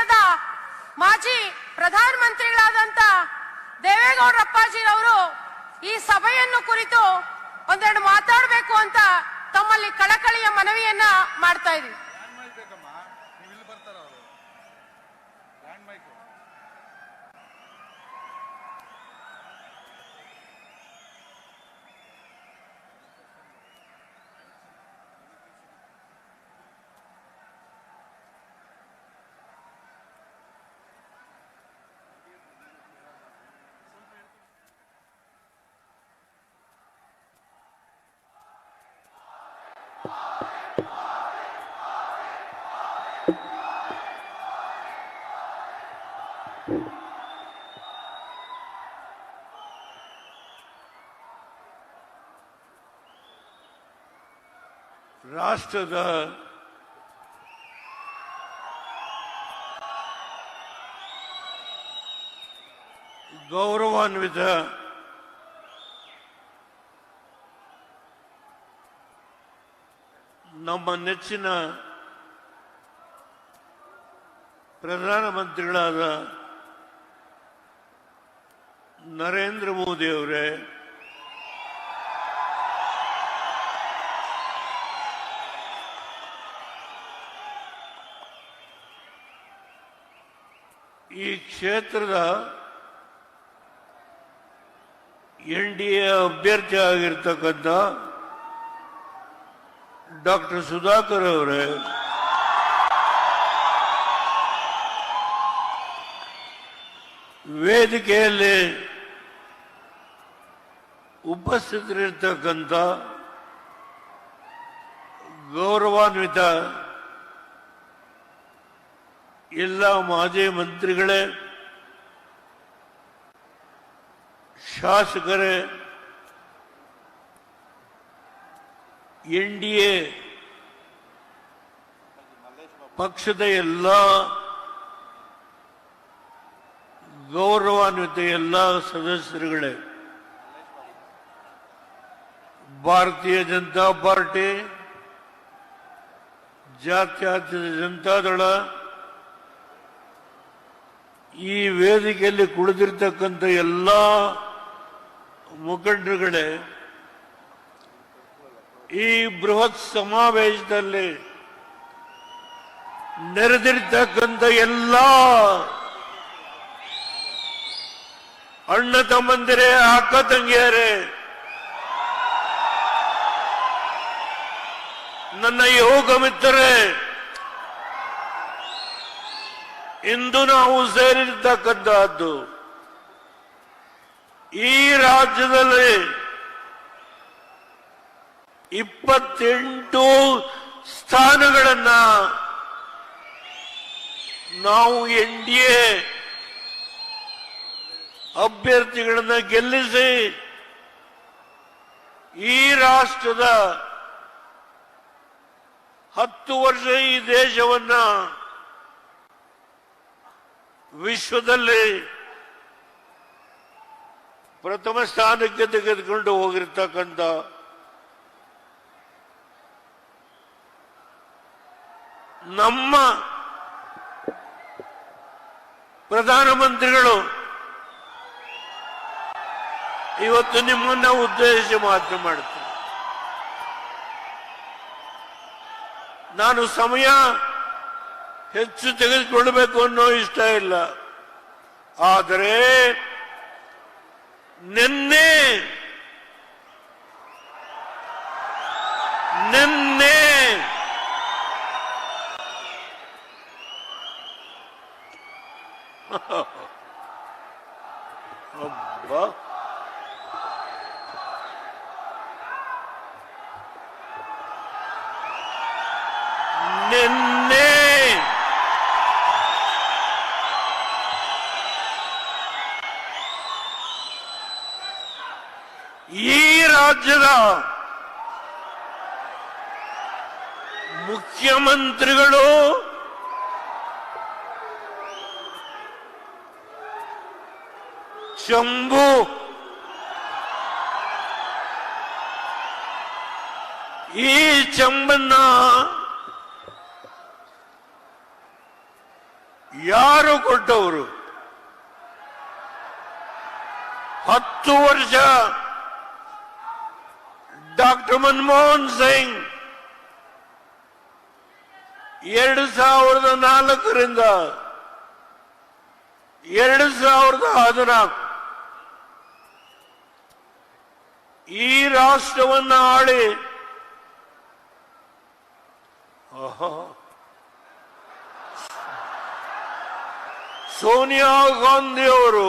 ದೇಶದ ಮಾಜಿ ಪ್ರಧಾನಮಂತ್ರಿಗಳಾದಂತ ದೇವೇಗೌಡರಪ್ಪಾಜಿರವರು ಈ ಸಭೆಯನ್ನು ಕುರಿತು ಒಂದೆರಡು ಮಾತಾಡಬೇಕು ಅಂತ ತಮ್ಮಲ್ಲಿ ಕಳಕಳಿಯ ಮನವಿಯನ್ನ ಮಾಡ್ತಾ ಇದ್ವಿ. ರಾಷ್ಟ್ರದ ಗೌರವಾನ್ವಿತ ನಮ್ಮ ನೆಚ್ಚಿನ ಪ್ರಧಾನಮಂತ್ರಿಗಳಾದ ನರೇಂದ್ರ ಮೋದಿ ಈ ಕ್ಷೇತ್ರದ ಎನ್ ಡಿ ಎ ಅಭ್ಯರ್ಥಿ ಆಗಿರ್ತಕ್ಕಂಥ ಡಾಕ್ಟರ್ ಸುಧಾಕರ್ ಅವರೇ ವೇದಿಕೆಯಲ್ಲಿ ಉಪಸ್ಥಿತರಿರ್ತಕ್ಕಂಥ ಗೌರವಾನ್ವಿತ ಎಲ್ಲ ಮಾಜಿ ಮಂತ್ರಿಗಳೇ, ಶಾಸಕರೇ, ಎನ್ ಡಿ ಎ ಪಕ್ಷದ ಎಲ್ಲ ಗೌರವಾನ್ವಿತ ಎಲ್ಲ ಸದಸ್ಯರುಗಳೇ, ಭಾರತೀಯ ಜನತಾ ಪಾರ್ಟಿ, ಜಾತ್ಯಾತೀತ ಜನತಾದಳ ಈ ವೇದಿಕೆಯಲ್ಲಿ ಕುಳಿತಿರ್ತಕ್ಕಂಥ ಎಲ್ಲ ಮುಖಂಡರುಗಳೇ, ಈ ಬೃಹತ್ ಸಮಾವೇಶದಲ್ಲಿ ನೆರೆದಿರ್ತಕ್ಕಂಥ ಎಲ್ಲ ಅಣ್ಣ ತಮ್ಮಂದಿರೇ, ಅಕ್ಕ ತಂಗಿಯರೇ, ನನ್ನ ಯೋಗ ಮಿತ್ರರೇ ಇಂದು ನಾವು ಸೇರಿರ್ತಕ್ಕಂತಹದ್ದು ಈ ರಾಜ್ಯದಲ್ಲಿ ಇಪ್ಪತ್ತೆಂಟು ಸ್ಥಾನಗಳನ್ನ ನಾವು ಎನ್ ಡಿ ಎ ಅಭ್ಯರ್ಥಿಗಳನ್ನ ಗೆಲ್ಲಿಸಿ ಈ ರಾಷ್ಟ್ರದ ಹತ್ತು ವರ್ಷ ಈ ದೇಶವನ್ನ ವಿಶ್ವದಲ್ಲಿ ಪ್ರಥಮ ಸ್ಥಾನಕ್ಕೆ ತೆಗೆದುಕೊಂಡು ಹೋಗಿರ್ತಕ್ಕಂಥ ನಮ್ಮ ಪ್ರಧಾನಮಂತ್ರಿಗಳು ಇವತ್ತು ನಿಮ್ಮನ್ನ ಉದ್ದೇಶಿಸಿ ಮಾತು ಮಾಡ್ತೀನಿ. ನಾನು ಸಮಯ ಹೆಚ್ಚು ತೆಗೆದುಕೊಳ್ಬೇಕು ಅನ್ನೋ ಇಷ್ಟ ಇಲ್ಲ. ಆದರೆ ನಿನ್ನೆ ನಿನ್ನೆ ಅಬ್ಬಾ. ನಿನ್ನೆ ರಾಜ್ಯದ ಮುಖ್ಯಮಂತ್ರಿಗಳು ಚಂಬು ಈ ಚಂಬನ್ನ ಯಾರು ಕೊಟ್ಟವರು ಹತ್ತು ವರ್ಷ ಡಾಕ್ಟರ್ ಮನಮೋಹನ್ ಸಿಂಗ್. ಎರಡು ಸಾವಿರದ ನಾಲ್ಕರಿಂದ ಎರಡು ಸಾವಿರದ ಹದಿನಾಲ್ಕು. ಈ ರಾಷ್ಟ್ರವನ್ನು ಆಳಿ ಓಹೋ. ಸೋನಿಯಾ ಗಾಂಧಿ ಅವರು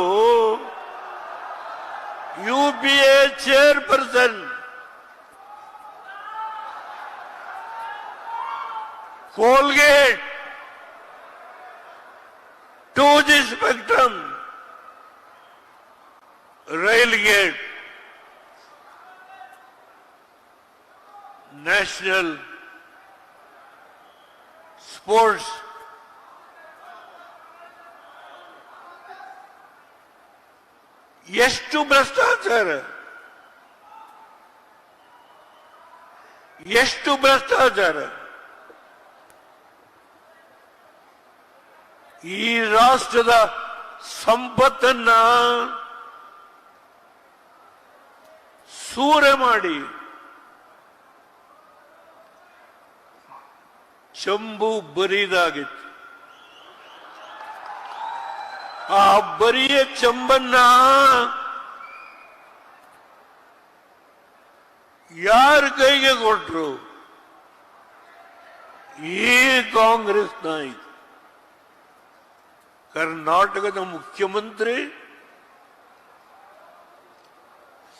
U P A chairperson. Coalgate to the spectrum rail gate national sports ಎಷ್ಟು ಭ್ರಷ್ಟಾಚಾರ ಎಷ್ಟು ಭ್ರಷ್ಟಾಚಾರ ಈ ರಾಷ್ಟ್ರದ ಸಂಪತ್ತನ್ನ ಸೂರೆ ಮಾಡಿ ಚಂಬು ಬರಿದಾಗಿತ್ತು. ಆ ಬರಿಯ ಚಂಬನ್ನ ಯಾರ ಕೈಗೆ ಕೊಟ್ರು? ಈ ಕಾಂಗ್ರೆಸ್ ನಾಯಕ ಕರ್ನಾಟಕದ ಮುಖ್ಯಮಂತ್ರಿ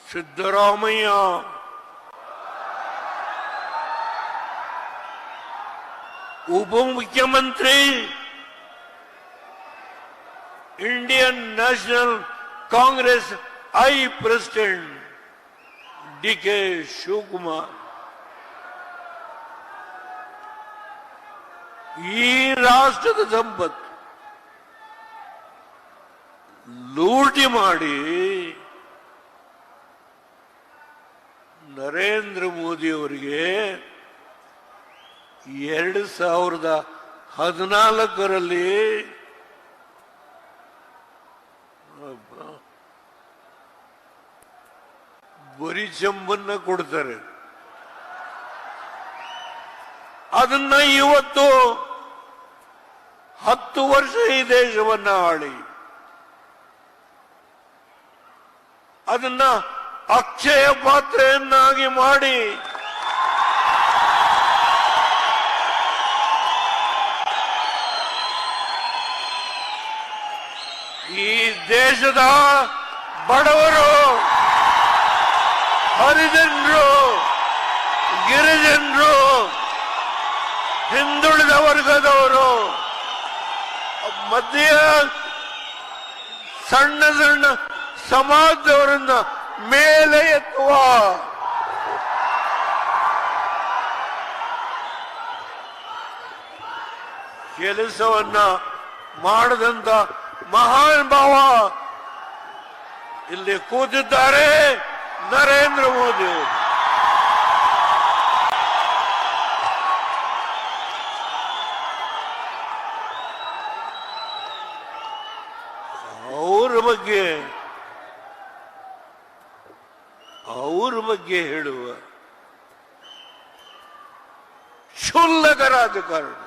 ಸಿದ್ದರಾಮಯ್ಯ ಉಪಮುಖ್ಯಮಂತ್ರಿ Indian National Congress I president D K Shivakumar ಈ ರಾಷ್ಟ್ರದ ಸಂಪತ್ತು ಲೂಟಿ ಮಾಡಿ ನರೇಂದ್ರ ಮೋದಿ ಅವರಿಗೆ ಎರಡು ಸಾವಿರದ ಹದಿನಾಲ್ಕರಲ್ಲಿ ಬರೀ ಚೆಂಬನ್ನ ಕೊಡ್ತಾರೆ. ಅದನ್ನ ಇವತ್ತು ಹತ್ತು ವರ್ಷ ಈ ದೇಶವನ್ನ ಆಳಿ. ಅದನ್ನ ಅಕ್ಷಯ ಪಾತ್ರೆಯನ್ನಾಗಿ ಮಾಡಿ ಈ ದೇಶದ ಬಡವರು ಹರಿಜನರು ಗಿರಿಜನರು ಹಿಂದುಳಿದ ವರ್ಗದವರು ಮಧ್ಯ ಸಣ್ಣ ಸಣ್ಣ ಸಮಾಜದವರನ್ನ ಮೇಲೆ ಎತ್ತುವ. ಕೆಲಸವನ್ನ ಮಾಡದಂತ ಮಹಾನ್ ಭಾವ. ಇಲ್ಲಿ ಕೂತಿದ್ದಾರೆ ನರೇಂದ್ರ ಮೋದಿ. ಅವರು ಅವರ ಬಗ್ಗೆ ಬಗ್ಗೆ ಹೇಳುವ ಕ್ಷುಲ್ಲಕ ರಾಜಕಾರಣ.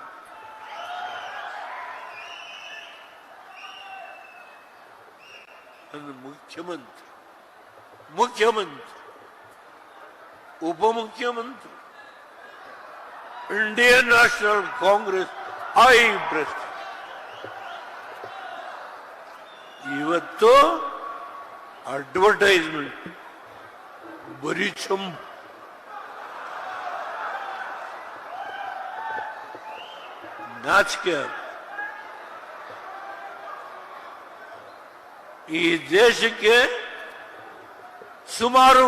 ಮುಖ್ಯಮಂತ್ರಿ ಮುಖ್ಯಮಂತ್ರಿ ಉಪಮುಖ್ಯಮಂತ್ರಿ Indian National Congress I president ಇವತ್ತು ಅಡ್ವರ್ಟೈಸ್ಮೆಂಟ್ ಬರೀ ಚಂಬು ನಾಚಿಕೆ ಈ ದೇಶಕ್ಕೆ ಸುಮಾರು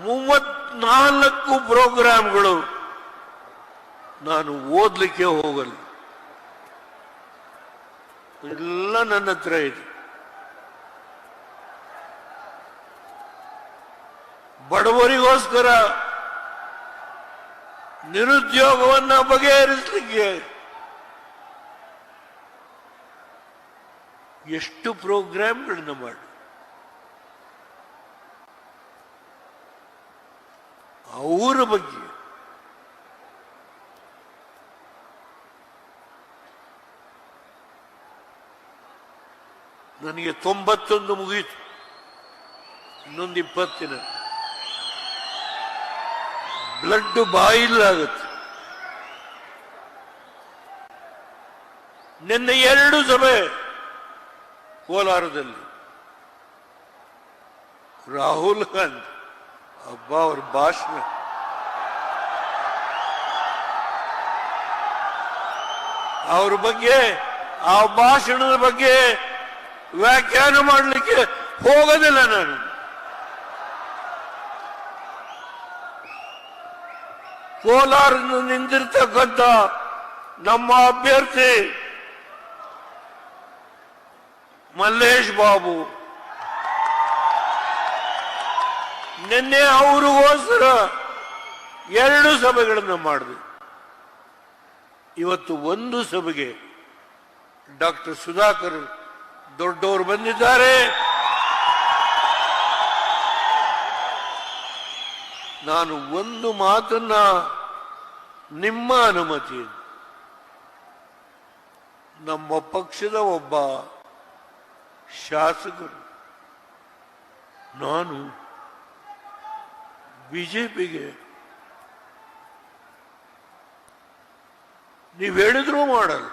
ಮೂವತ್ನಾಲ್ಕು ಪ್ರೋಗ್ರಾಂಗಳು ನಾನು ಓದ್ಲಿಕ್ಕೆ ಹೋಗಲ್ಲ ಎಲ್ಲ ನನ್ನ ಹತ್ರ ಇದೆ ಬಡವರಿಗೋಸ್ಕರ ನಿರುದ್ಯೋಗವನ್ನ ಬಗೆಹರಿಸಲಿಕ್ಕೆ ಎಷ್ಟು ಪ್ರೋಗ್ರಾಮ್ಗಳನ್ನು ಮಾಡಿ. ಅವರ ಬಗ್ಗೆ. ನನಗೆ ತೊಂಬತ್ತೊಂದು ಮುಗೀತು. ಇನ್ನೊಂದು ಇಪ್ಪತ್ತಿನ. ಬ್ಲಡ್ ಬಾಯಿಲಾಗುತ್ತೆ ನಿನ್ನೆ ಎರಡು ಸಭೆ ಕೋಲಾರದಲ್ಲಿ. ರಾಹುಲ್ ಗಾಂಧಿ, ಹಬ್ಬ ಅವ್ರ ಭಾಷಣ. ಅವ್ರ ಬಗ್ಗೆ, ಆ ಭಾಷಣದ ಬಗ್ಗೆ ವ್ಯಾಖ್ಯಾನ ಮಾಡಲಿಕ್ಕೆ ಹೋಗೋದಿಲ್ಲ ನಾನು. ಕೋಲಾರದಿಂದ ನಿಂತಿರ್ತಕ್ಕಂಥ ನಮ್ಮ ಅಭ್ಯರ್ಥಿ ಮಲ್ಲೇಶ್ ಬಾಬು. ನಿನ್ನೆ ಅವರಿಗೋಸ್ಕರ ಎರಡು ಸಭೆಗಳನ್ನು ಮಾಡಿದೆ ಇವತ್ತು ಒಂದು ಸಭೆಗೆ ಡಾಕ್ಟರ್ ಸುಧಾಕರ್ ದೊಡ್ಡವರು ಬಂದಿದ್ದಾರೆ. ನಾನು ಒಂದು ಮಾತನ್ನ ನಿಮ್ಮ ಅನುಮತಿ ನಮ್ಮ ಪಕ್ಷದ ಒಬ್ಬ ಶಾಸಕರು, ನಾನು ಬಿಜೆಪಿಗೆ ನೀವು ಹೇಳಿದ್ರೂ ಮಾಡಲ್ಲ.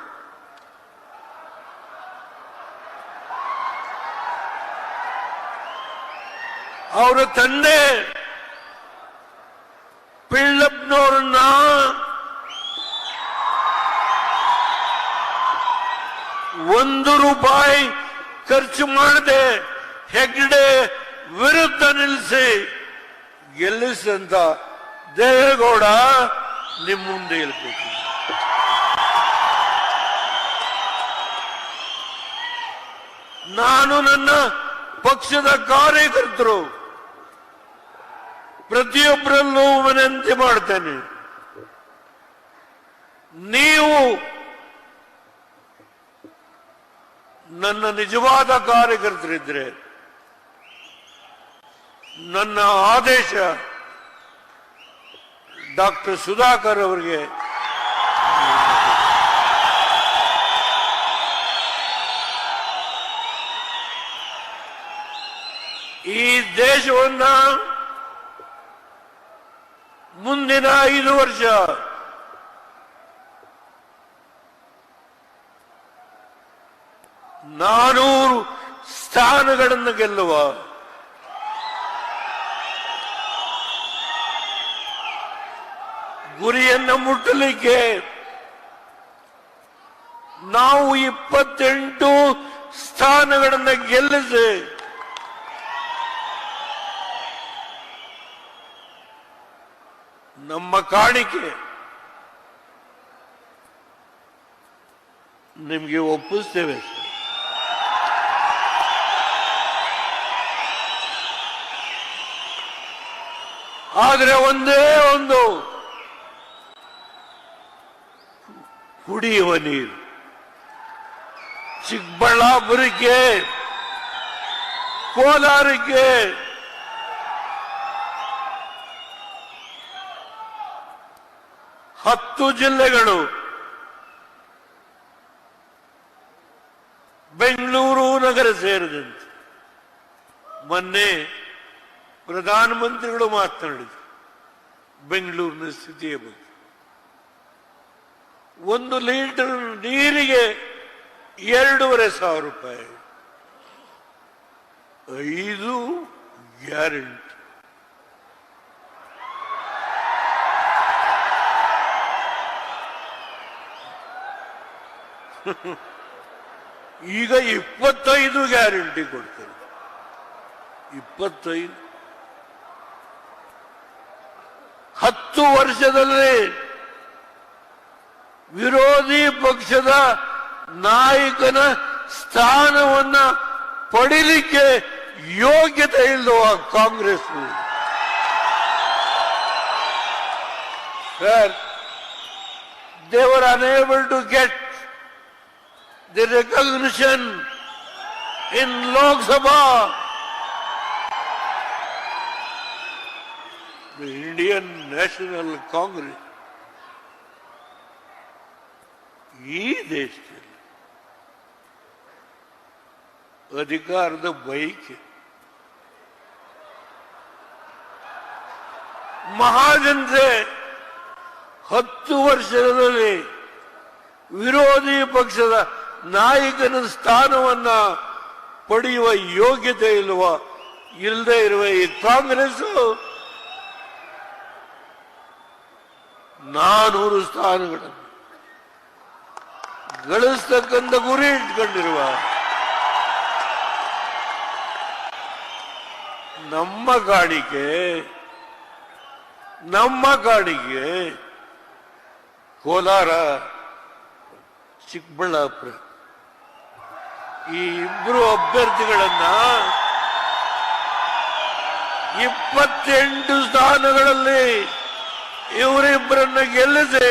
ಅವರ ತಂದೆ ಪಿಳ್ಳಪ್ಪನವ್ರನ್ನ ಒಂದು ರೂಪಾಯಿ ಖರ್ಚು ಮಾಡದೆ ಹೆಗ್ಡೆ ವಿರುದ್ಧ ನಿಲ್ಲಿಸಿ ಗೆಲ್ಲಿಸಿದಂತ ದೇವೇಗೌಡ ನಿಮ್ಮ ಮುಂದೆ ಇರ್ಬೇಕು. ನಾನು ನನ್ನ ಪಕ್ಷದ ಕಾರ್ಯಕರ್ತರು. ಪ್ರತಿಯೊಬ್ಬರಲ್ಲೂ ವಿನಂತಿ ಮಾಡ್ತೇನೆ. ನೀವು ನನ್ನ ನಿಜವಾದ ಕಾರ್ಯಕರ್ತರಿದ್ರೆ ನನ್ನ ಆದೇಶ ಡಾಕ್ಟರ್ ಸುಧಾಕರ್ ಅವರಿಗೆ. ಈ ದೇಶವನ್ನ ಮುಂದಿನ ಐದು ವರ್ಷ ನಾನೂರು ಸ್ಥಾನಗಳನ್ನು ಗೆಲ್ಲುವ ಗುರಿಯನ್ನು ಮುಟ್ಟಲಿಕ್ಕೆ ನಾವು ಇಪ್ಪತ್ತೆಂಟು ಸ್ಥಾನಗಳನ್ನು ಗೆಲ್ಲಿಸಿ ನಮ್ಮ ಕಾಣಿಕೆ ನಿಮಗೆ ಒಪ್ಪಿಸ್ತೇವೆ. ಆದರೆ ಒಂದೇ ಒಂದು. ಕುಡಿಯುವ ನೀರು. ಚಿಕ್ಕಬಳ್ಳಾಪುರಕ್ಕೆ ಕೋಲಾರಕ್ಕೆ ಹತ್ತು ಜಿಲ್ಲೆಗಳು. ಬೆಂಗಳೂರು ನಗರ ಸೇರಿದಂತೆ. ಮೊನ್ನೆ ಪ್ರಧಾನಮಂತ್ರಿಗಳು ಮಾತನಾಡಿದರು. ಬೆಂಗಳೂರಿನ ಸ್ಥಿತಿಯ ಬಗ್ಗೆ. ಒಂದು ಲೀಟರ್ ನೀರಿಗೆ ಎರಡೂವರೆ ಸಾವಿರ ರೂಪಾಯಿ. ಐದು ಗ್ಯಾರಂಟಿ. ಈಗ ಇಪ್ಪತ್ತೈದು ಗ್ಯಾರಂಟಿ ಕೊಡ್ತಾರೆ. ಇಪ್ಪತ್ತೈದು. ಹತ್ತು ವರ್ಷದಲ್ಲಿ ವಿರೋಧಿ ಪಕ್ಷದ ನಾಯಕನ ಸ್ಥಾನವನ್ನ ಪಡೀಲಿಕ್ಕೆ ಯೋಗ್ಯತೆ ಇಲ್ಲವ Congress? They were unable to get the recognition in Lok The Indian National Congress. ಈ ದೇಶದಲ್ಲಿ ಅಧಿಕಾರದ ಬೈಕೆ ಮಹಾಜನತೆ ಹತ್ತು ವರ್ಷದಲ್ಲಿ ವಿರೋಧಿ ಪಕ್ಷದ ನಾಯಕನ ಸ್ಥಾನವನ್ನ ಪಡೆಯುವ ಯೋಗ್ಯತೆ ಇಲ್ವ? ಇಲ್ಲದೆ ಇರುವ ಈ ಕಾಂಗ್ರೆಸ್ ನಾನೂರು ಸ್ಥಾನಗಳನ್ನು ಗಳಿಸ್ತಕ್ಕಂಥ ಗುರಿ ಇಟ್ಕೊಂಡಿರುವ ನಮ್ಮ ಕಾಣಿಕೆ ನಮ್ಮ ಕಾಣಿಕೆ ಕೋಲಾರ, ಚಿಕ್ಕಬಳ್ಳಾಪುರ. ಈ ಇಬ್ಬರು ಅಭ್ಯರ್ಥಿಗಳನ್ನ ಇಪ್ಪತ್ತೆಂಟು ಸ್ಥಾನಗಳಲ್ಲಿ ಇವರಿಬ್ಬರನ್ನ ಗೆಲ್ಲಿಸಿ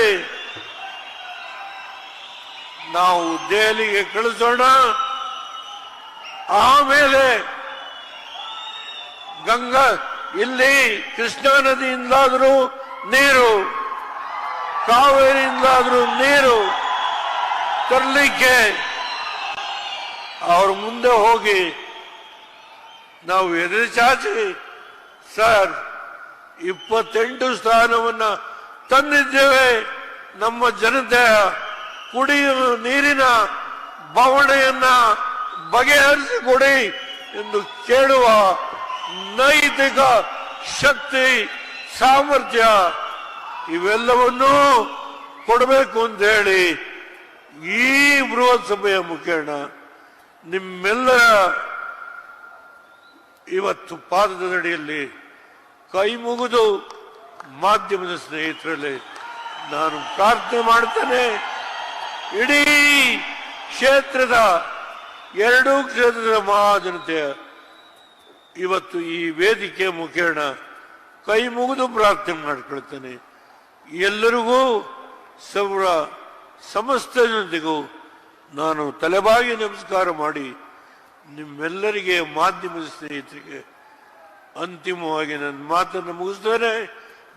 ನಾವು ದೆಹಲಿಗೆ ಕಳಿಸೋಣ. ಆಮೇಲೆ ಗಂಗಾ, ಇಲ್ಲಿ ಕೃಷ್ಣಾ ನದಿಯಿಂದಾದರೂ ನೀರು, ಕಾವೇರಿಯಿಂದಾದರೂ ನೀರು ತರಲಿಕ್ಕೆ ಅವ್ರ ಮುಂದೆ ಹೋಗಿ ನಾವು ಎದುರು ಚಾಚಿ. ಸರ್ ಇಪ್ಪತ್ತೆಂಟು ಸ್ಥಾನವನ್ನ ತಂದಿದ್ದೇವೆ. ನಮ್ಮ ಜನತೆಯ ಕುಡಿಯುವ ನೀರಿನ ಬವಣೆಯನ್ನ ಬಗೆಹರಿಸಿಕೊಡಿ ಎಂದು ಕೇಳುವ ನೈತಿಕ ಶಕ್ತಿ, ಸಾಮರ್ಥ್ಯ ಇವೆಲ್ಲವನ್ನೂ ಕೊಡಬೇಕು ಅಂತ ಹೇಳಿ ಈ ಬೃಹತ್ ಸಭೆಯ ಮುಖೇಣ ನಿಮ್ಮೆಲ್ಲರ ಇವತ್ತು ಪಾದದ ಅಡಿಯಲ್ಲಿ ಕೈ ಮುಗಿದು ಮಾಧ್ಯಮದ ಸ್ನೇಹಿತರಲ್ಲಿ ನಾನು ಪ್ರಾರ್ಥನೆ ಮಾಡ್ತೇನೆ. ಇಡೀ ಕ್ಷೇತ್ರದ ಎರಡೂ ಕ್ಷೇತ್ರದ ಮಹಾಜನತೆಯ ಇವತ್ತು ಈ ವೇದಿಕೆ ಮುಖೇಣ ಕೈ ಮುಗಿದು ಪ್ರಾರ್ಥನೆ ಮಾಡ್ಕೊಳ್ತೇನೆ. ಎಲ್ಲರಿಗೂ, ಸೌರ ಸಮಸ್ತ ಜನತೆಗೂ ನಾನು ತಲೆಬಾಗಿ ನಮಸ್ಕಾರ ಮಾಡಿ ನಿಮ್ಮೆಲ್ಲರಿಗೆ ಮಾಧ್ಯಮದ ಸ್ನೇಹಿತರಿಗೆ ಅಂತಿಮವಾಗಿ ನನ್ನ ಮಾತನ್ನು ಮುಗಿಸ್ತೇನೆ.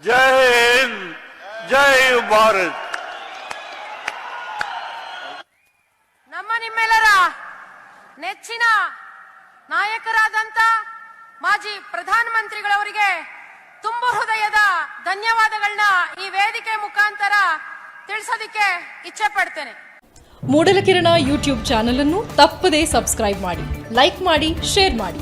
ಜೈ ಹಿಂದ್ ಜೈ ಭಾರತ್. ನಮ್ಮ ನಿಮ್ಮೆಲ್ಲರ ನೆಚ್ಚಿನ ನಾಯಕರಾದಂತ ಮಾಜಿ ಪ್ರಧಾನಮಂತ್ರಿಗಳವರಿಗೆ ತುಂಬ ಹೃದಯದ ಧನ್ಯವಾದಗಳನ್ನ ಈ ವೇದಿಕೆ ಮುಖಾಂತರ ತಿಳಿಸೋದಿಕ್ಕೆ ಇಚ್ಛೆ ಪಡ್ತೇನೆ. ಮೂಡಲಕಿರಣ ಯೂಟ್ಯೂಬ್ ಚಾನೆಲ್ ಅನ್ನು ತಪ್ಪದೇ ಸಬ್ಸ್ಕ್ರೈಬ್ ಮಾಡಿ ಲೈಕ್ ಮಾಡಿ ಶೇರ್ ಮಾಡಿ.